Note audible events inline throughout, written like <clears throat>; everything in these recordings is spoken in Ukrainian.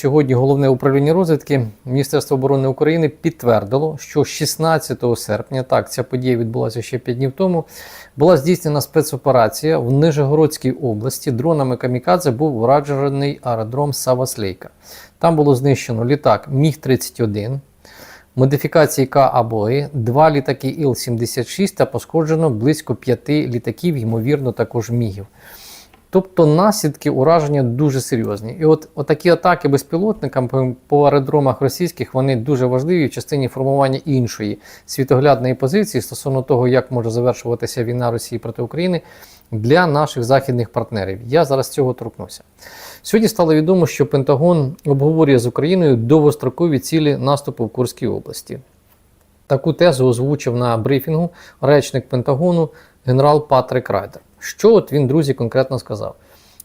сьогодні головне управління розвідки Міністерства оборони України підтвердило, що 16 серпня, так, ця подія відбулася ще 5 днів тому, була здійснена спецоперація в Нижегородській області. Дронами Камікадзе був вражений аеродром Саваслейка. Там було знищено літак Міг-31, модифікації К або І, два літаки Іл-76 та пошкоджено близько п'яти літаків, ймовірно, також мігів. Тобто наслідки ураження дуже серйозні. І от такі атаки безпілотникам по- аеродромах російських вони дуже важливі в частині формування іншої світоглядної позиції стосовно того, як може завершуватися війна Росії проти України для наших західних партнерів. Я зараз цього торкнуся. Сьогодні стало відомо, що Пентагон обговорює з Україною довгострокові цілі наступу в Курській області. Таку тезу озвучив на брифінгу речник Пентагону генерал Патрик Райдер. Що от він, друзі, конкретно сказав?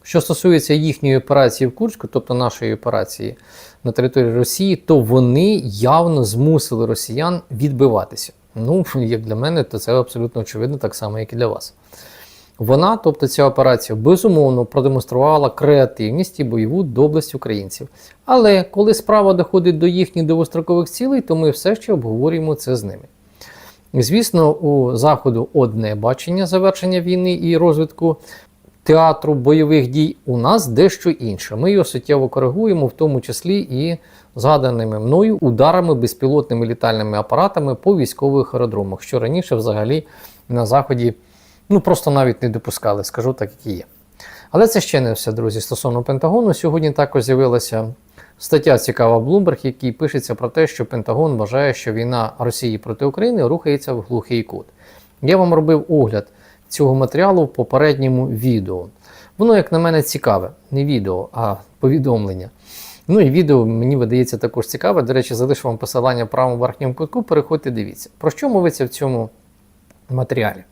Що стосується їхньої операції в Курську, тобто нашої операції на території Росії, то вони явно змусили росіян відбиватися. Ну, <laughs> як для мене, то це абсолютно очевидно, так само, як і для вас. Вона, тобто ця операція, безумовно продемонструвала креативність і бойову доблесть українців. Але коли справа доходить до їхніх довгострокових цілей, то ми все ще обговорюємо це з ними. Звісно, у Заходу одне бачення завершення війни і розвитку театру бойових дій, у нас дещо інше. Ми його суттєво коригуємо, в тому числі і згаданими мною ударами безпілотними літальними апаратами по військових аеродромах, що раніше взагалі на Заході ну просто навіть не допускали, скажу так, як і є. Але це ще не все, друзі. Стосовно Пентагону, сьогодні також з'явилася стаття цікава Bloomberg, в якій пишеться про те, що Пентагон вважає, що війна Росії проти України рухається в глухий кут. Я вам робив огляд цього матеріалу в попередньому відео. Воно, як на мене, цікаве, не відео, а повідомлення. Ну і відео мені видається також цікаве. До речі, залишу вам посилання в правому верхньому кутку. Переходьте, дивіться. Про що мовиться в цьому матеріалі?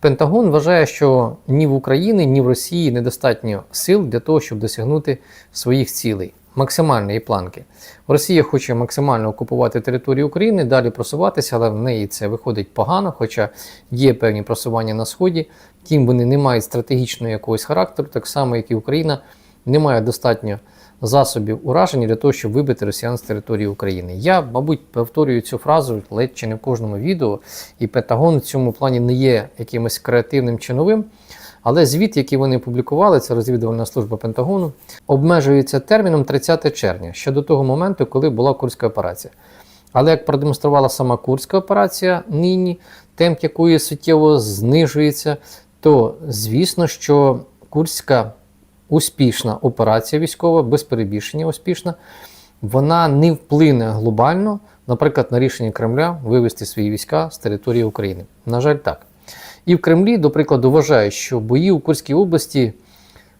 Пентагон вважає, що ні в Україні, ні в Росії недостатньо сил для того, щоб досягнути своїх цілей, максимальної планки. Росія хоче максимально окупувати територію України, далі просуватися, але в неї це виходить погано, хоча є певні просування на сході. Тим вони не мають стратегічного якогось характеру, так само, як і Україна не має достатньо засобів ураження для того, щоб вибити росіян з території України. Я, мабуть, повторюю цю фразу ледь чи не в кожному відео, і Пентагон в цьому плані не є якимось креативним чи новим. Але звіт, який вони публікували, це розвідувальна служба Пентагону, обмежується терміном 30 червня, ще до того моменту, коли була Курська операція. Але як продемонструвала сама Курська операція нині, темп якої суттєво знижується, то звісно, що Курська успішна операція військова, без перебільшення успішна, вона не вплине глобально, наприклад, на рішення Кремля вивести свої війська з території України. На жаль, так. І в Кремлі, до прикладу, вважають, що бої у Курській області,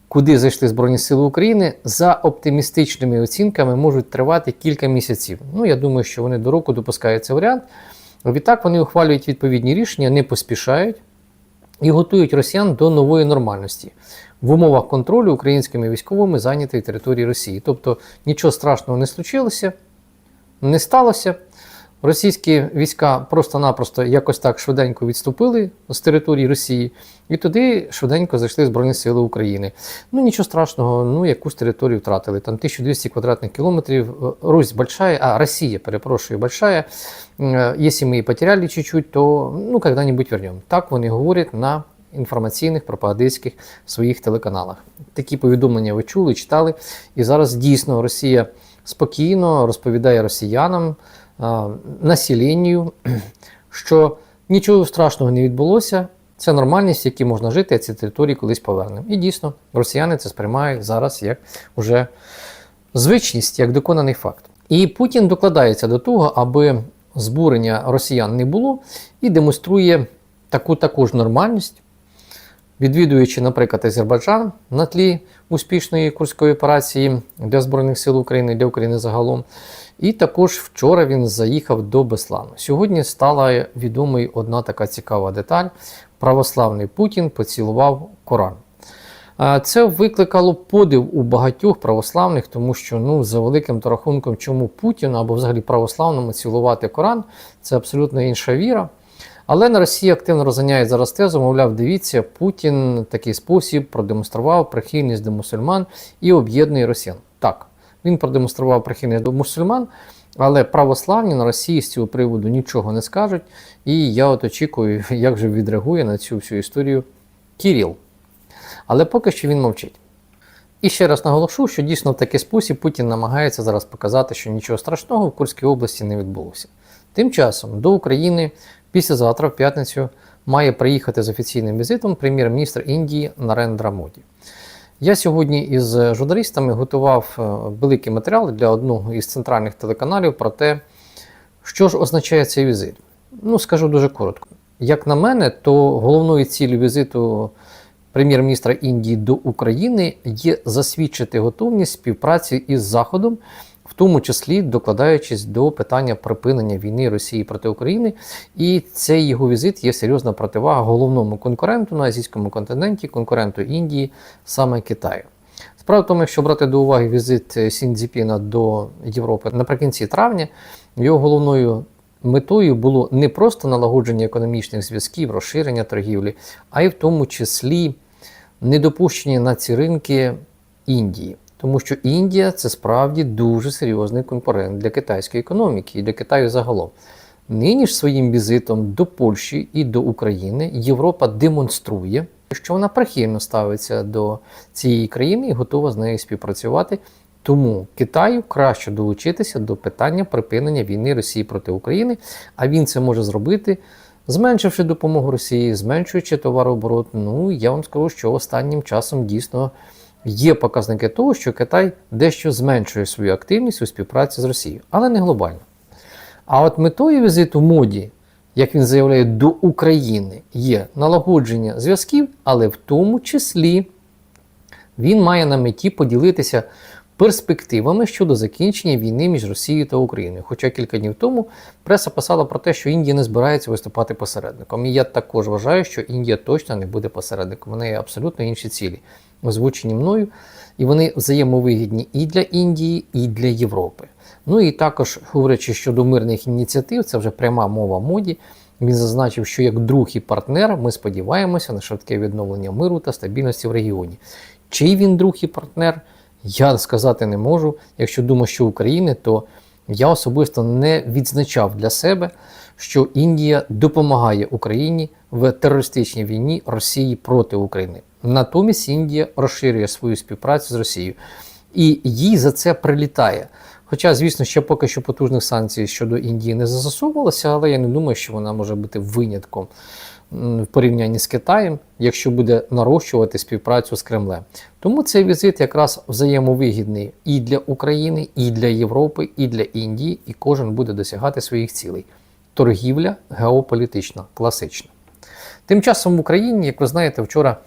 куди зайшли Збройні Сили України, за оптимістичними оцінками можуть тривати кілька місяців. Ну, я думаю, що вони до року допускають цей варіант. Відтак вони ухвалюють відповідні рішення, не поспішають і готують росіян до нової нормальності в умовах контролю українськими військовими зайнятої території Росії. Тобто нічого страшного не случилося, не сталося. Російські війська просто-напросто якось так швиденько відступили з території Росії, і туди швиденько зайшли Збройні Сили України. Ну нічого страшного, ну якусь територію втратили. Там 1200 квадратних кілометрів. Русь большая, а Росія, перепрошую, большая. Е, Якщо ми її потеряли чуть-чуть, то ну когда-нибудь вернемо. Так вони говорять на інформаційних пропагандистських своїх телеканалах. Такі повідомлення ви чули, читали. І зараз дійсно Росія спокійно розповідає росіянам, населенню, <clears throat> що нічого страшного не відбулося. Це нормальність, в якій можна жити, а ці території колись повернемо. І дійсно, росіяни це сприймають зараз як уже звичність, як доконаний факт. І Путін докладається до того, аби збурення росіян не було, і демонструє таку також нормальність, відвідуючи, наприклад, Азербайджан на тлі успішної курської операції для Збройних сил України, для України загалом. І також вчора він заїхав до Беслану. Сьогодні стала відомою одна така цікава деталь: православний Путін поцілував Коран. Це викликало подив у багатьох православних, тому що ну, за великим рахунком, чому Путін або взагалі православному цілувати Коран, це абсолютно інша віра. Але на Росії активно розганяють зараз тезу, мовляв, дивіться, Путін такий спосіб продемонстрував прихильність до мусульман і об'єднує росіян. Так, Він продемонстрував прихильність до мусульман, але православні на Росії з цього приводу нічого не скажуть. І я от очікую, <laughs> як же відреагує на цю всю історію Кіріл. Але поки що він мовчить. І ще раз наголошу, що дійсно в такий спосіб Путін намагається зараз показати, що нічого страшного в Курській області не відбулося. Тим часом до України післязавтра, в п'ятницю, має приїхати з офіційним візитом прем'єр-міністр Індії Нарендра Моді. Я сьогодні із журналістами готував е, великий матеріал для одного із центральних телеканалів про те, що ж означає цей візит. Ну, скажу дуже коротко. Як на мене, то головною ціллю візиту прем'єр-міністра Індії до України є засвідчити готовність співпраці із Заходом, в тому числі докладаючись до питання припинення війни Росії проти України. І цей його візит є серйозна противага головному конкуренту на азійському континенті, конкуренту Індії, саме Китаю. Справа в тому, якщо брати до уваги візит Сіндзіпіна до Європи наприкінці травня, його головною метою було не просто налагодження економічних зв'язків, розширення торгівлі, а й в тому числі недопущення на ці ринки Індії. Тому що Індія це справді дуже серйозний конкурент для китайської економіки і для Китаю загалом. Нині ж своїм візитом до Польщі і до України Європа демонструє, що вона прихильно ставиться до цієї країни і готова з нею співпрацювати. Тому Китаю краще долучитися до питання припинення війни Росії проти України, а він це може зробити, зменшивши допомогу Росії, зменшуючи товарооборот. Ну я вам скажу, що останнім часом дійсно є показники того, що Китай дещо зменшує свою активність у співпраці з Росією, але не глобально. А от метою візиту моді, як він заявляє, до України є налагодження зв'язків, але в тому числі він має на меті поділитися перспективами щодо закінчення війни між Росією та Україною. Хоча кілька днів тому преса писала про те, що Індія не збирається виступати посередником. І я також вважаю, що Індія точно не буде посередником. У неї абсолютно інші цілі, озвучені мною, і вони взаємовигідні і для Індії, і для Європи. Ну і також, говорячи щодо мирних ініціатив, це вже пряма мова моді. Він зазначив, що як друг і партнер ми сподіваємося на швидке відновлення миру та стабільності в регіоні. Чий він друг і партнер, я сказати не можу. Якщо думаю, що України, то я особисто не відзначав для себе, що Індія допомагає Україні в терористичній війні Росії проти України. Натомість Індія розширює свою співпрацю з Росією. І їй за це прилітає. Хоча, звісно, ще поки що потужних санкцій щодо Індії не застосовувалося, але я не думаю, що вона може бути винятком в порівнянні з Китаєм, якщо буде нарощувати співпрацю з Кремлем. Тому цей візит якраз взаємовигідний і для України, і для Європи, і для Індії, і кожен буде досягати своїх цілей. Торгівля геополітична, класична. Тим часом в Україні, як ви знаєте, вчора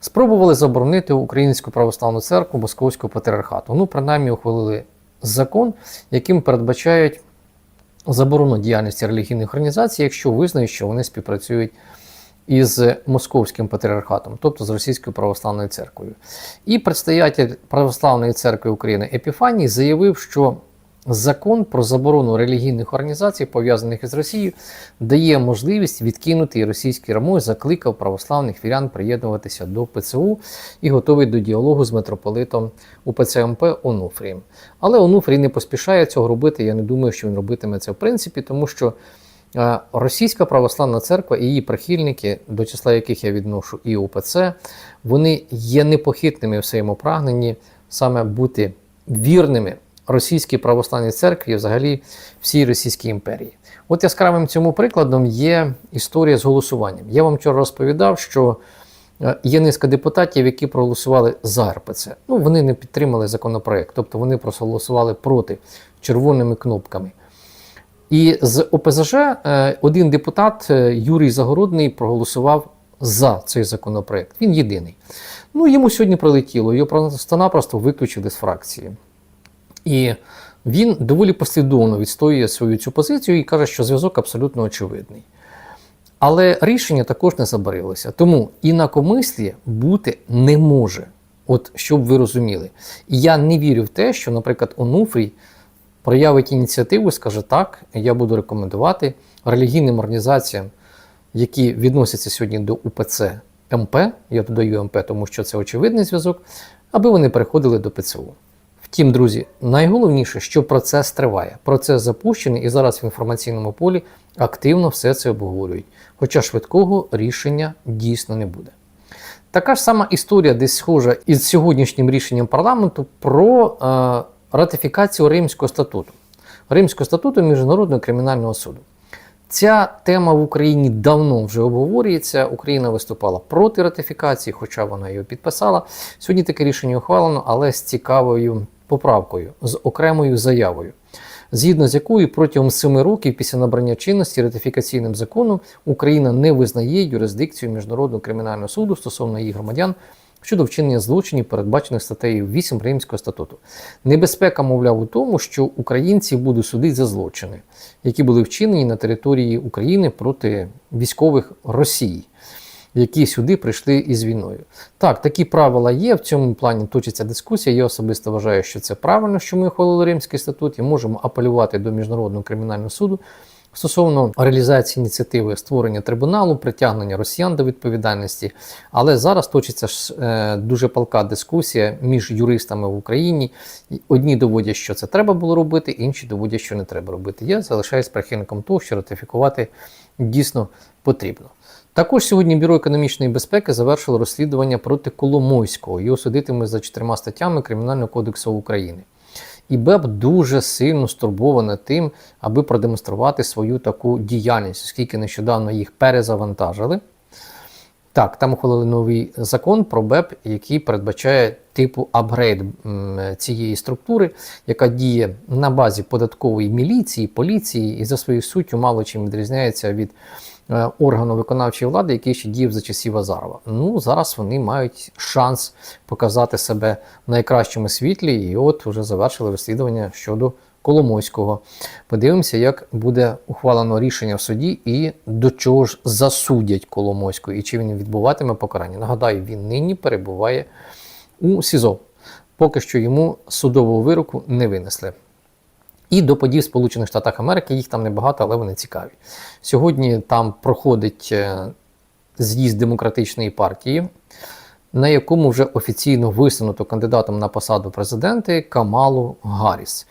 спробували заборонити Українську православну церкву Московського патріархату. Ну, принаймні, ухвалили закон, яким передбачають заборону діяльності релігійних організацій, якщо визнають, що вони співпрацюють із Московським патріархатом, тобто з Російською православною церквою. І предстоятель Православної церкви України Епіфаній заявив, що закон про заборону релігійних організацій, пов'язаних із Росією, дає можливість відкинути і російський рамой, закликав православних вірян приєднуватися до ПЦУ і готовий до діалогу з митрополитом УПЦ МП Онуфрієм. Але Онуфрій не поспішає цього робити. Я не думаю, що він робитиме це в принципі, тому що. е, Російська православна церква і її прихильники, до числа яких я відношу і УПЦ, вони є непохитними в своєму прагненні саме бути вірними російській православній церкві взагалі всій Російській імперії. От яскравим цьому прикладом є історія з голосуванням. Я вам вчора розповідав, що е, є низка депутатів, які проголосували за РПЦ. Ну, вони не підтримали законопроект, тобто вони проголосували проти червоними кнопками. І з ОПЗЖ е, один депутат е, Юрій Загородний проголосував за цей законопроект. Він єдиний. Ну, йому сьогодні прилетіло, його просто-напросто виключили з фракції. І він доволі послідовно відстоює свою цю позицію і каже, що зв'язок абсолютно очевидний. Але рішення також не забарилося. Тому інакомислі бути не може. От щоб ви розуміли. І я не вірю в те, що, наприклад, Онуфрій проявить ініціативу і скаже, так, я буду рекомендувати релігійним організаціям, які відносяться сьогодні до УПЦ МП, я додаю МП, тому що це очевидний зв'язок, аби вони переходили до ПЦУ. Втім, друзі, найголовніше, що процес триває. Процес запущений і зараз в інформаційному полі активно все це обговорюють. Хоча швидкого рішення дійсно не буде. Така ж сама історія, десь схожа із сьогоднішнім рішенням парламенту про е, ратифікацію Римського статуту. Римського статуту Міжнародного кримінального суду. Ця тема в Україні давно вже обговорюється. Україна виступала проти ратифікації, хоча вона його підписала. Сьогодні таке рішення ухвалено, але з цікавою поправкою, з окремою заявою, згідно з якою протягом семи років після набрання чинності ратифікаційним законом Україна не визнає юрисдикцію Міжнародного кримінального суду стосовно її громадян щодо вчинення злочинів, передбачених статтею 8 Римського статуту. Небезпека, мовляв, у тому, що українці будуть судити за злочини, які були вчинені на території України проти військових Росії. Які сюди прийшли із війною. Так, такі правила є. В цьому плані точиться дискусія. Я особисто вважаю, що це правильно, що ми ухвалили Римський статут і можемо апелювати до Міжнародного кримінального суду стосовно реалізації ініціативи створення трибуналу, притягнення росіян до відповідальності. Але зараз точиться ж е, дуже палка дискусія між юристами в Україні. Одні доводять, що це треба було робити, інші доводять, що не треба робити. Я залишаюсь прихильником того, що ратифікувати дійсно потрібно. Також сьогодні Бюро економічної безпеки завершило розслідування проти Коломойського. Його судитимуть за чотирма статтями Кримінального кодексу України. І БЕП дуже сильно стурбована тим, аби продемонструвати свою таку діяльність, оскільки нещодавно їх перезавантажили. Так, там ухвалили новий закон про БЕП, який передбачає типу апгрейд цієї структури, яка діє на базі податкової міліції, поліції і за своєю суттю мало чим відрізняється від органу виконавчої влади, який ще діяв за часів Азарова. Ну, зараз вони мають шанс показати себе в найкращому світлі, і от вже завершили розслідування щодо. Коломойського. Подивимося, як буде ухвалено рішення в суді і до чого ж засудять Коломойського, і чи він відбуватиме покарання. Нагадаю, він нині перебуває у СІЗО. Поки що йому судового вироку не винесли. І до подій в Сполучених Штатах Америки їх там небагато, але вони цікаві. Сьогодні там проходить е, з'їзд демократичної партії на якому вже офіційно висунуто кандидатом на посаду президента Камалу Гарріс.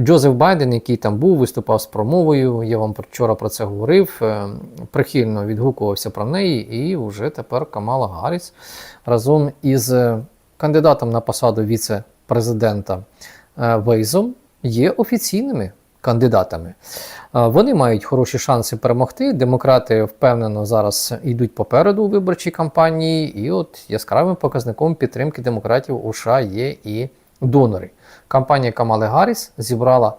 Джозеф Байден, який там був, виступав з промовою. Я вам вчора про це говорив. е, Прихильно відгукувався про неї, і вже тепер Камала Гарріс разом із е, кандидатом на посаду віце-президента Вейзом є офіційними кандидатами. Вони мають хороші шанси перемогти. Демократи впевнено зараз йдуть попереду у виборчій кампанії, і от яскравим показником підтримки демократів у США є і донори. Кампанія Камали Гарріс зібрала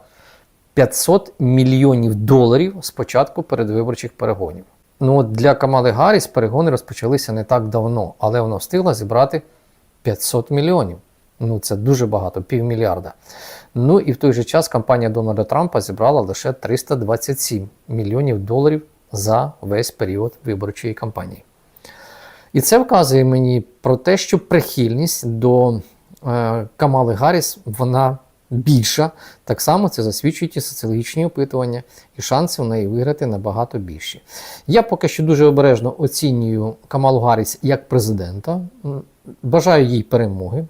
500 мільйонів доларів з початку передвиборчих перегонів. Ну от для Камали Гарріс перегони розпочалися не так давно, але вона встигла зібрати 500 мільйонів. Ну це дуже багато, півмільярда. Ну і в той же час кампанія Дональда Трампа зібрала лише 327 мільйонів доларів за весь період виборчої кампанії. І це вказує мені про те, що прихильність до е, Камали Гарріс вона більша. Так само це засвідчують і соціологічні опитування, і шанси в неї виграти набагато більші. Я поки що дуже обережно оцінюю Камалу Гарріс як президента. Бажаю їй перемоги.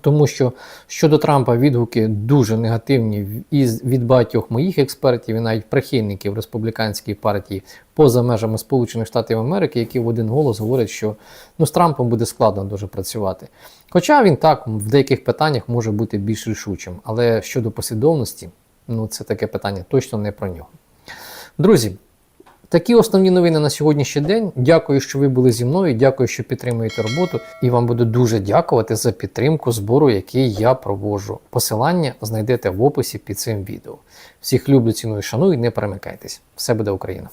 Тому що щодо Трампа відгуки дуже негативні із від багатьох моїх експертів і навіть прихильників республіканської партії поза межами Сполучених Штатів Америки, які в один голос говорять, що ну, з Трампом буде складно дуже працювати. Хоча він так в деяких питаннях може бути більш рішучим, але щодо послідовності, ну це таке питання точно не про нього. Друзі. Такі основні новини на сьогоднішній день. Дякую, що ви були зі мною. Дякую, що підтримуєте роботу. І вам буду дуже дякувати за підтримку збору, який я проводжу. Посилання знайдете в описі під цим відео. Всіх люблю, ціную, шаную, не перемикайтесь. Все буде Україна!